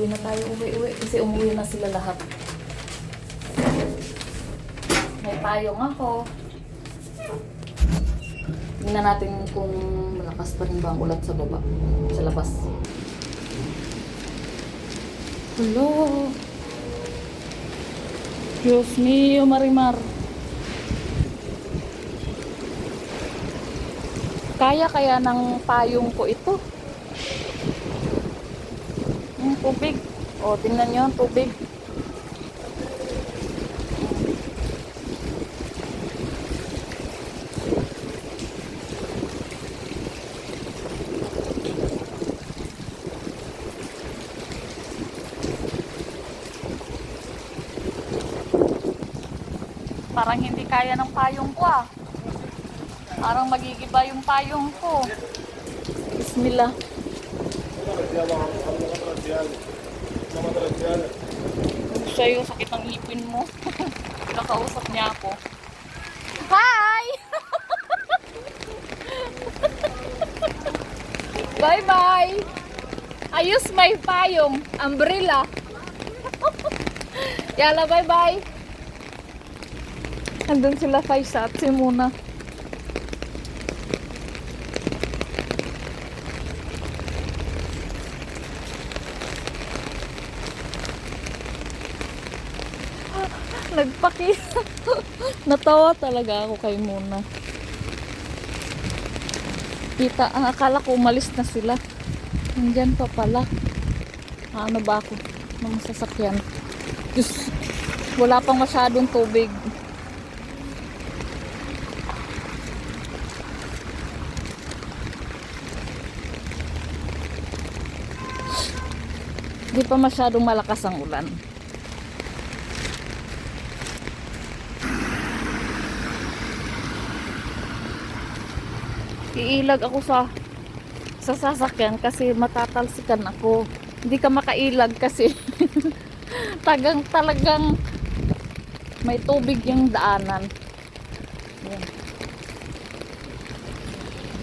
Uwi na tayo, uwi-uwi. Kasi umuwi na sila lahat. May payong ako. Tingnan natin kung malakas pa rin ba ang ulan sa baba. Sa labas. Hello. Diyos mio, Marimar. Kaya kaya ng payong ko ito? Yung tubig. O, tingnan nyo, ang tubig. Parang hindi kaya ng payong ko ah. Parang magigiba yung payong ko. Bismillah. Sa'yo, sakit ng ngipin mo. Nakausap niya ako. Hi! Bye-bye! Ayos may payong. Umbrella. Yala, bye-bye! Andun sila Faisa at si Muna. Nagpaki. Natawa talaga ako kay Muna. Kita, ang akala ko umalis na sila. Nandyan pa pala. Ah, Ano ba ako? Mga sasakyan. Diyos, wala pang masyadong tubig. Di pa masyadong malakas ang ulan. Iilag ako sa sa sasakyan kasi matatalsikan ako. Hindi ka makailag kasi tagang talagang may tubig yung daanan. Yan.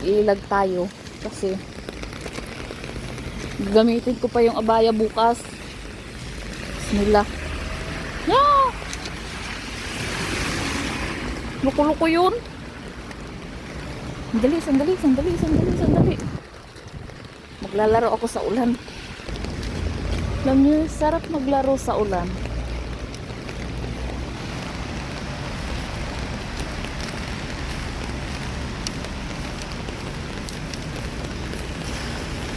Iilag tayo kasi gamitin ko pa yung abaya bukas. Bismillah. Yeah! Luko-luko yun. Sandali, sandali, sandali, sandali, sandali. Maglalaro ako sa ulan. Alam niyo, sarap maglaro sa ulan.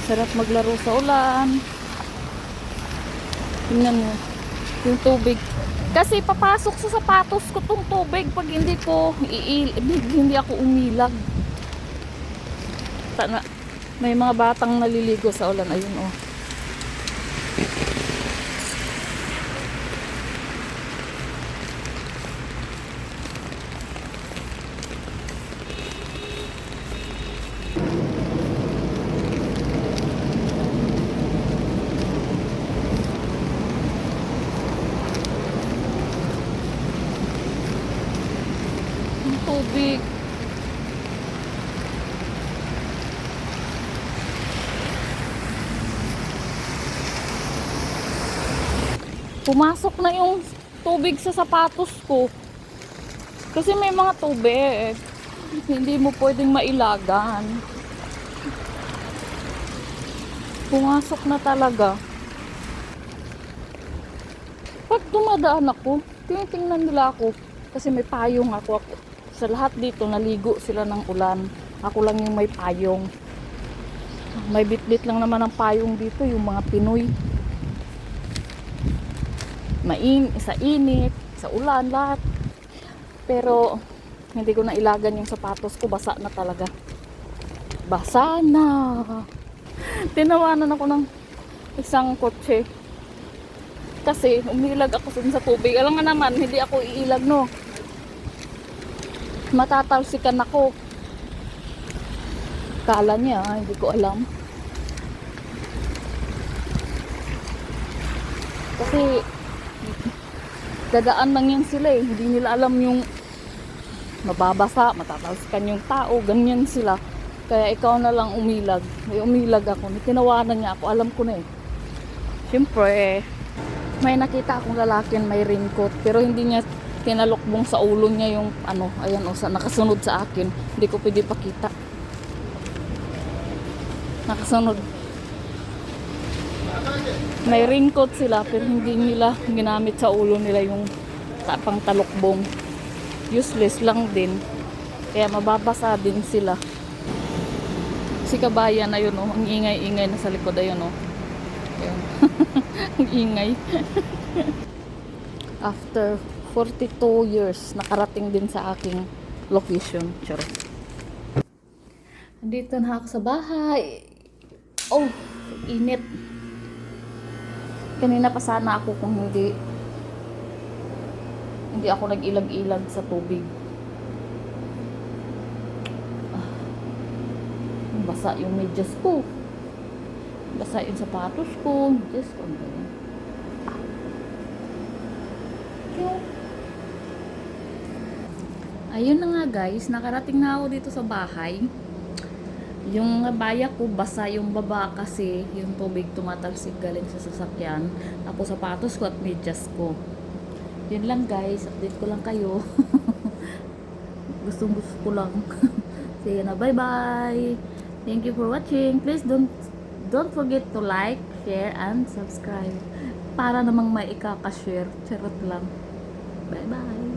Sarap maglaro sa ulan. Tingnan mo, yung tubig. Kasi papasok sa sapatos ko tong tubig pag hindi ko iil, hindi ako umilag. Sana, may mga batang naliligo sa ulan. Ayun, oh. Tubig. Pumasok na yung tubig sa sapatos ko. Kasi may mga tubig. Hindi mo pwedeng mailagan. Pumasok na talaga. Pag dumadaan ako, tinitingnan nila ako. Kasi may payong ako. ako. Sa lahat dito, naligo sila ng ulan. Ako lang yung may payong. May bitbit lang naman ang payong dito, yung mga Pinoy main, sa init, sa ulan, lahat. Pero, hindi ko na ilagan yung sapatos ko. Basa na talaga. Basa na. Tinawanan ako ng isang kotse. Kasi, umilag ako sa tubig. Alam nga naman, hindi ako iilag, no. Matatalsikan ako. Kala niya, hindi ko alam. Kasi, dadaan lang yan sila eh. Hindi nila alam yung mababasa, matatalsikan yung tao, ganyan sila. Kaya ikaw na lang umilag. May umilag ako. Tinawanan niya ako. Alam ko na eh. Siyempre, may nakita akong lalaki may raincoat pero hindi niya tinalokbong sa ulo niya yung ano, ayan o, sa, nakasunod sa akin. Hindi ko pwede pakita. Nakasunod. May raincoat sila pero hindi nila ginamit sa ulo nila yung ta- pang talokbong. Useless lang din. Kaya mababasa din sila. Si kabayan ayun oh, ang ingay-ingay na sa likod ayun oh. Ayun. ang ingay. After 42 years, nakarating din sa aking location. Charot. Andito na ako sa bahay. Oh, init. Kanina pa sana ako kung hindi hindi ako nag-ilag-ilag sa tubig. Ah, basa yung medyas ko. Basa yung sapatos ko. Medyas ko. Ayun na nga guys, nakarating na ako dito sa bahay. Yung baya ko, basa yung baba kasi yung tubig tumatalsik galing sa sasakyan. Tapos sapatos ko at medyas ko. Yun lang guys, update ko lang kayo. Gustong gusto ko lang. Sige na, bye bye. Thank you for watching. Please don't don't forget to like, share, and subscribe. Para namang may ikaka-share. Charot lang. Bye bye.